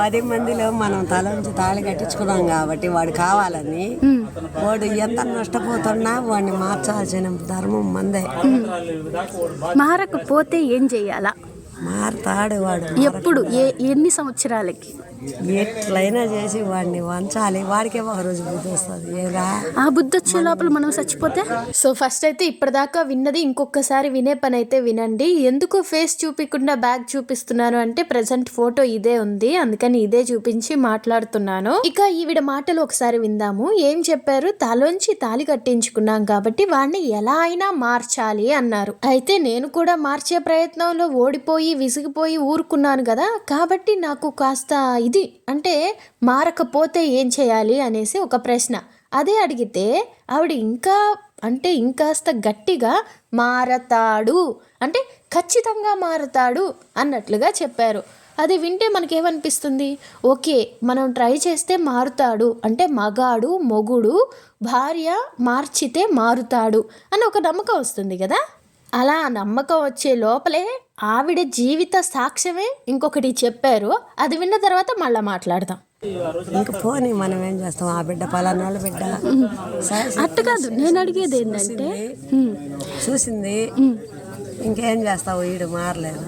పది మందిలో మనం తల నుంచి తాళి కట్టించుకున్నాం కాబట్టి వాడు కావాలని. వాడు ఎంత నష్టపోతున్నా వాడిని మార్చాల్సిన ధర్మం మందే. మారకపోతే ఏం చెయ్యాలా మారతాడు వాడు ఎప్పుడు? ఏ ఎన్ని సంవత్సరాలకి? ఎట్లయినా చేసి వాడిని వంచాలి. వాడికే ఒక రోజు బుద్ధి వస్తుంది. ఏరా ఆ బుద్ధి వచ్చే లోపల మనం చచ్చిపోతే? సో ఫస్ట్ అయితే ఇప్పటిదాకా విన్నది ఇంకొకసారి వినే పని అయితే వినండి. ఎందుకు ఫేస్ చూపించకుండా బ్యాగ్ చూపిస్తున్నాను అంటే ప్రజెంట్ ఫోటో ఇదే ఉంది. అందుకని ఇదే చూపించి మాట్లాడుతున్నాను. ఇక ఈవిడ మాటలు ఒకసారి విందాము. ఏం చెప్పారు? తలోంచి తాలి కట్టించుకున్నాం కాబట్టి వాడిని ఎలా అయినా మార్చాలి అన్నారు. అయితే నేను కూడా మార్చే ప్రయత్నంలో ఓడిపోయి విసిగిపోయి ఊరుకున్నాను కదా కాబట్టి నాకు కాస్త ఇది. అంటే మారకపోతే ఏం చేయాలి అనేసి ఒక ప్రశ్న. అదే అడిగితే ఆవిడ ఇంకా అంటే ఇంకాస్త గట్టిగా మారతాడు. అంటే ఖచ్చితంగా మారతాడు అన్నట్లుగా చెప్పారు. అది వింటే మనకేమనిపిస్తుంది? ఓకే మనం ట్రై చేస్తే మారుతాడు. అంటే మగాడు మొగుడు భార్య మార్చితే మారుతాడు అని ఒక నమ్మకం వస్తుంది కదా? అలా నమ్మకం వచ్చే లోపలే ఆవిడ జీవిత సాక్ష్యమే ఇంకొకటి చెప్పారు. అది విన్న తర్వాత మళ్ళీ మాట్లాడదాం. ఇంక పోనీ మనం ఏం చేస్తాం? ఆ బిడ్డ పలానా వాళ్ళ బిడ్డ. అట్ట కాదు నేను అడిగేది ఏంటంటే చూసింది. ఇంకేం చేస్తావు? వీడు మారలేదు.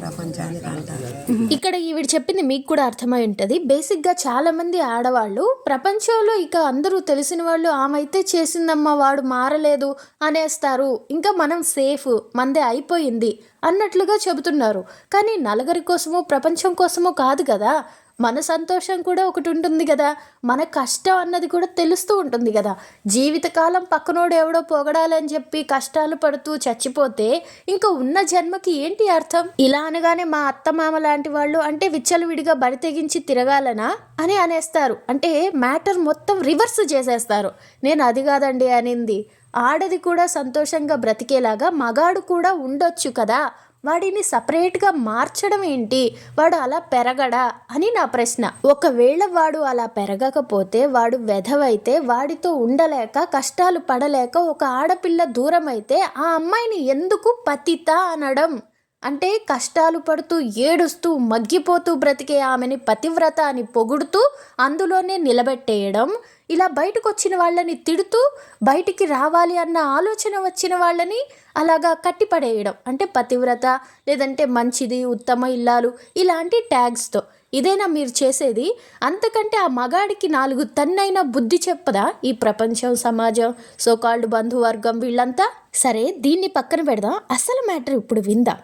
ప్రపంచానికి అంటారు. ఇక్కడ ఈవిడ చెప్పింది మీకు కూడా అర్థమై ఉంటుంది. బేసిక్గా చాలా మంది ఆడవాళ్ళు ప్రపంచంలో ఇక అందరూ తెలిసిన వాళ్ళు ఆమె అయితే చేసిందమ్మా వాడు మారలేదు అనేస్తారు. ఇంకా మనం సేఫ్ మందే అయిపోయింది అన్నట్లుగా చెబుతున్నారు. కానీ నలుగురి కోసమో ప్రపంచం కోసమో కాదు కదా. మన సంతోషం కూడా ఒకటి ఉంటుంది కదా. మన కష్టం అన్నది కూడా తెలుస్తూ ఉంటుంది కదా. జీవితకాలం పక్కనోడు ఎవడో పొగడాలని చెప్పి కష్టాలు పడుతూ చచ్చిపోతే ఇంకా ఉన్న జన్మకి ఏంటి అర్థం? ఇలా అనగానే మా అత్త మామ లాంటి వాళ్ళు అంటే విచ్చలవిడిగా బరి తెగించి తిరగాలనా? అని అనేస్తారు. అంటే మ్యాటర్ మొత్తం రివర్స్ చేసేస్తారు. నేను అది కాదండి అనింది. ఆడది కూడా సంతోషంగా బ్రతికేలాగా మగాడు కూడా ఉండొచ్చు కదా. వాడిని సపరేట్గా మార్చడం ఏంటి? వాడు అలా పెరగడా? అని నా ప్రశ్న. ఒకవేళ వాడు అలా పెరగకపోతే వాడు వెధవైతే వాడితో ఉండలేక కష్టాలు పడలేక ఒక ఆడపిల్ల దూరం అయితే ఆ అమ్మాయిని ఎందుకు పతిత అనడం? అంటే కష్టాలు పడుతూ ఏడుస్తూ మగ్గిపోతూ బ్రతికే ఆమెని పతివ్రత అని పొగుడుతూ అందులోనే నిలబెట్టేయడం ఇలా బయటకు వచ్చిన వాళ్ళని తిడుతూ బయటికి రావాలి అన్న ఆలోచన వచ్చిన వాళ్ళని అలాగా కట్టిపడేయడం. అంటే పతివ్రత లేదంటే మంచిది ఉత్తమ ఇల్లాలు ఇలాంటి ట్యాగ్స్తో. ఇదేనా మీరు చేసేది? అంతకంటే ఆ మగాడికి నాలుగు తన్నైన బుద్ధి చెప్పదా ఈ ప్రపంచం సమాజం సోకాల్డ్ బంధువర్గం వీళ్ళంతా? సరే దీన్ని పక్కన పెడదాం. అసలు మ్యాటర్ ఇప్పుడు విందా.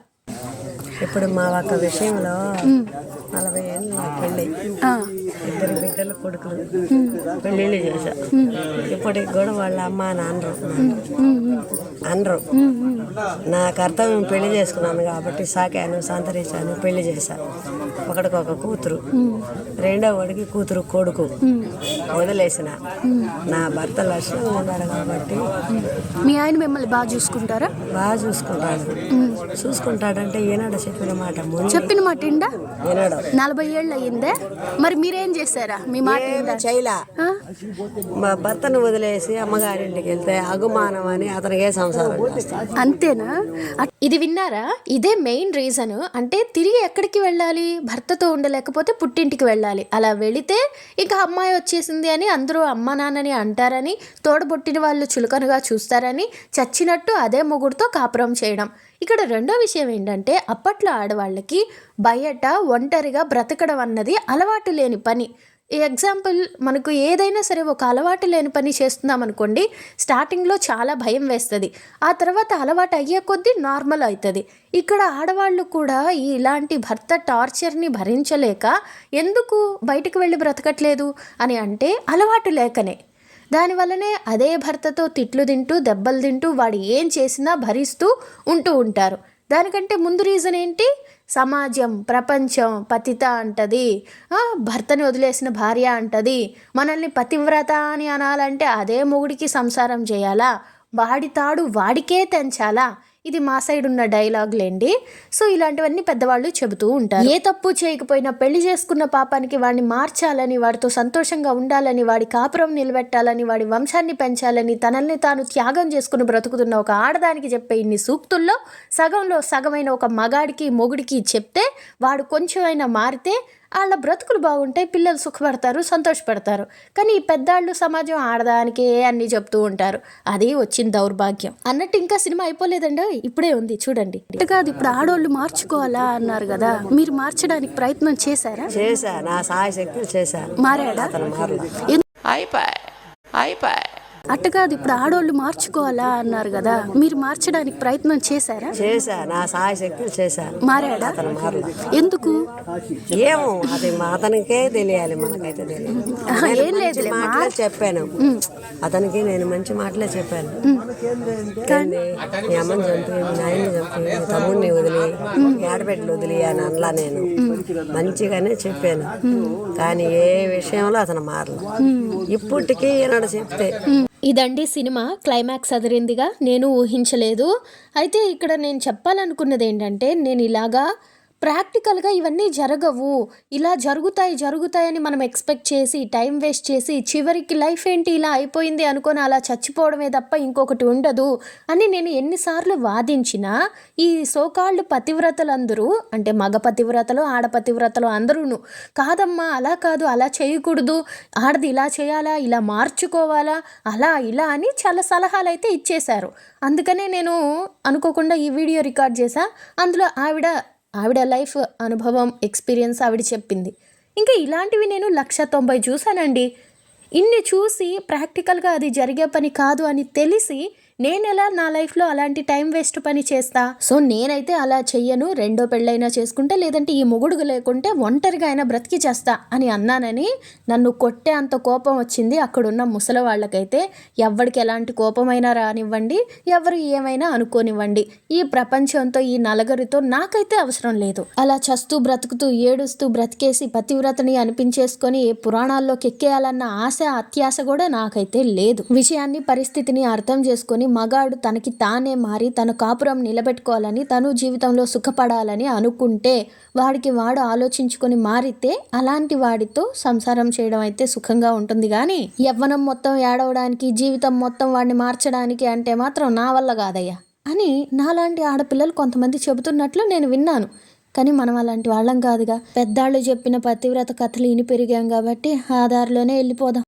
ఇప్పుడు మా ఒక్క విషయంలో నలభై ఏళ్ళు నాకు పెళ్ళి. ఇద్దరు బిడ్డలు కొడుకులు. పెళ్ళిళ్ళు చేశా. ఇప్పటికి కూడా వాళ్ళ అమ్మ నాన్నరు అనరు నా కర్తవ్యం పెళ్ళి చేసుకున్నాను కాబట్టి సాకాను సంతరించాను పెళ్ళి చేశా. ఒకడికి ఒక కూతురు. రెండో వాడికి కూతురు కొడుకు. వదిలేసిన. నా భర్త లక్షణంగా ఉన్నాడు కాబట్టి మీ ఆయన మిమ్మల్ని బాగా చూసుకుంటారా? బాగా చూసుకుంటాడు. చూసుకుంటాడంటే ఏనాడు చెప్పిన మాట చెప్పిన మాట ఇండా వినడు నలభై ఏళ్ళు అయ్యిందే. మరి మీరేం చేశారా? మీ మాట చేయలా. ఆ? మా భర్తను వదిలేసి అమ్మగారింటికి వెళ్తే అగుమానం అని అతనికే సంసారం అంతేనా? ఇది విన్నారా? ఇదే మెయిన్ రీజన్. అంటే తిరిగి ఎక్కడికి వెళ్ళాలి? భర్తతో ఉండలేకపోతే పుట్టింటికి వెళ్ళాలి. అలా వెళితే ఇక అమ్మాయి వచ్చేసింది అని అందరూ అమ్మ నాన్నని అంటారని తోడబుట్టిన వాళ్ళు చులకనగా చూస్తారని చచ్చినట్టు అదే మొగుడుతో కాపురం చేయడం. ఇక్కడ రెండో విషయం ఏంటంటే అప్పట్లో ఆడవాళ్ళకి బయట ఒంటరిగా బ్రతకడం అన్నది అలవాటు లేని పని. ఎగ్జాంపుల్ మనకు ఏదైనా సరే ఒక అలవాటు లేని పని చేస్తున్నాం అనుకోండి స్టార్టింగ్లో చాలా భయం వేస్తుంది. ఆ తర్వాత అలవాటు అయ్యే కొద్దీ నార్మల్ అవుతుంది ఇక్కడ ఆడవాళ్ళు కూడా ఇలాంటి భర్త టార్చర్ని భరించలేక ఎందుకు బయటకు వెళ్ళి బ్రతకట్లేదు అని అంటే అలవాటు లేకనే. దానివల్లనే అదే భర్తతో తిట్లు తింటూ దెబ్బలు తింటూ వాడు ఏం చేసినా భరిస్తూ ఉంటూ ఉంటారు. దానికంటే ముందు రీజన్ ఏంటి? సమాజం ప్రపంచం పతిత అంటది. భర్తని వదిలేసిన భార్య అంటది. మనల్ని పతివ్రత అని అనాలంటే అదే మొగుడికి సంసారం చేయాలా? వాడి తాడు వాడికే తెంచాలా? ఇది మా సైడ్ ఉన్న డైలాగులేండి సో ఇలాంటివన్నీ పెద్దవాళ్ళు చెబుతూ ఉంటారు. ఏ తప్పు చేయకపోయినా పెళ్ళి చేసుకున్న పాపానికి వాడిని మార్చాలని వాడితో సంతోషంగా ఉండాలని వాడి కాపురం నిలబెట్టాలని వాడి వంశాన్ని పెంచాలని తనల్ని తాను త్యాగం చేసుకుని బ్రతుకుతున్న ఒక ఆడదానికి చెప్పే ఇన్ని సూక్తుల్లో సగంలో సగమైన ఒక మగాడికి మొగుడికి చెప్తే వాడు కొంచెమైనా మారితే వాళ్ళ బ్రతుకులు బాగుంటాయి పిల్లలు సుఖపడతారు సంతోషపడతారు. కానీ ఈ పెద్దాళ్ళు సమాజం ఆడదానికే అన్ని చెప్తూ ఉంటారు. అది వచ్చిన దౌర్భాగ్యం. అన్నట్టు ఇంకా సినిమా అయిపోలేదండి? ఇప్పుడే ఉంది చూడండి. కాదు ఇప్పుడు ఆడోళ్ళు మార్చుకోవాలా అన్నారు కదా మీరు మార్చడానికి ప్రయత్నం చేశారా? చేశా నా సహాయశక్తులు చేశా. మారాడా? అతను మారలా. అట్ట కాదు ఇప్పుడు ఆడోళ్ళు మార్చుకోవాలా అన్నారు కదా. మీరు మార్చడానికి ప్రయత్నం చేశారా? చేశా నా సహాయశక్తులు చేశా. మారాడా? అతను మారలా. ఎందుకు? ఏమో అది మా అతనికే తెలియాలి మనకైతే తెలియదు నేను మంచి మాటలే చెప్పాను. అతనికి నేను మంచి మాటలే చెప్పాను. ఏంది, మీ అమ్మని చంపి మీ నాయన్ని చంపి మీ తమ్ముడిని వదిలి ఏడబెట్టలు వదిలి అని అనలా నేను. మంచిగానే చెప్పాను. కానీ ఏ విషయంలో అతను మారల. ఇప్పటికీ ఈనాడు చెప్తే ఇదండి సినిమా. క్లైమాక్స్ అదిరిందిగా. నేను ఊహించలేదు. అయితే ఇక్కడ నేను చెప్పాలనుకున్నది ఏంటంటే నేను ఇలాగా ప్రాక్టికల్గా ఇవన్నీ జరగవు. ఇలా జరుగుతాయి జరుగుతాయని మనం ఎక్స్పెక్ట్ చేసి టైం వేస్ట్ చేసి చివరికి లైఫ్ ఏంటి ఇలా అయిపోయింది అనుకొని అలా చచ్చిపోవడమే తప్ప ఇంకొకటి ఉండదు అని నేను ఎన్నిసార్లు వాదించినా ఈ సోకాళ్ళు పతివ్రతలందరూ అంటే మగ పతివ్రతలు ఆడ పతివ్రతలు అందరూను కాదమ్మా అలా కాదు అలా చేయకూడదు ఆడది ఇలా చేయాలా ఇలా మార్చుకోవాలా అలా ఇలా అని చాలా సలహాలు అయితే ఇచ్చేశారు. అందుకనే నేను అనుకోకుండా ఈ వీడియో రికార్డ్ చేశా. అందులో ఆవిడ ఆవిడ లైఫ్ అనుభవం ఎక్స్పీరియన్స్ ఆవిడ చెప్పింది. ఇంకా ఇలాంటివి నేను లక్ష తొంభై చూశానండి. ఇన్ని చూసి ప్రాక్టికల్గా అది జరిగే పని కాదు అని తెలిసి నేను ఎలా నా లైఫ్లో అలాంటి టైం వేస్ట్ పని చేస్తా? సో నేనైతే అలా చెయ్యను. రెండో పెళ్ళైనా చేసుకుంటే లేదంటే ఈ మొగుడు లేకుంటే ఒంటరిగా అయినా బ్రతికి చేస్తా అని అన్నానని నన్ను కొట్టే అంత కోపం వచ్చింది అక్కడున్న ముసలి వాళ్ళకైతే. ఎవరికి ఎలాంటి కోపమైనా రానివ్వండి ఎవరు ఏమైనా అనుకోనివ్వండి. ఈ ప్రపంచంతో ఈ నలగరితో నాకైతే అవసరం లేదు. అలా చస్తూ బ్రతుకుతూ ఏడుస్తూ బ్రతికేసి పతివ్రతని అనిపించేసుకొని పురాణాల్లోకి ఎక్కేయాలన్న ఆశ అత్యాశ కూడా నాకైతే లేదు. విషయాన్ని పరిస్థితిని అర్థం చేసుకొని చేసుకొని మగాడు తనకి తానే మారి తన కాపురం నిలబెట్టుకోవాలని తను జీవితంలో సుఖపడాలని అనుకుంటే వాడికి వాడు ఆలోచించుకొని మారితే అలాంటి వాడితో సంసారం చేయడం అయితే సుఖంగా ఉంటుంది. కానీ యవ్వనం మొత్తం ఏడవడానికి జీవితం మొత్తం వాడిని మార్చడానికి అంటే మాత్రం నా వల్ల కాదయ్యా అని నాలాంటి ఆడపిల్లలు కొంతమంది చెబుతున్నట్లు నేను విన్నాను. కానీ మనం అలాంటి వాళ్ళం కాదుగా. పెద్దాళ్ళు చెప్పిన పతివ్రత కథలు ఇని పెరిగాం కాబట్టి ఆ దారిలోనే వెళ్ళిపోదాం.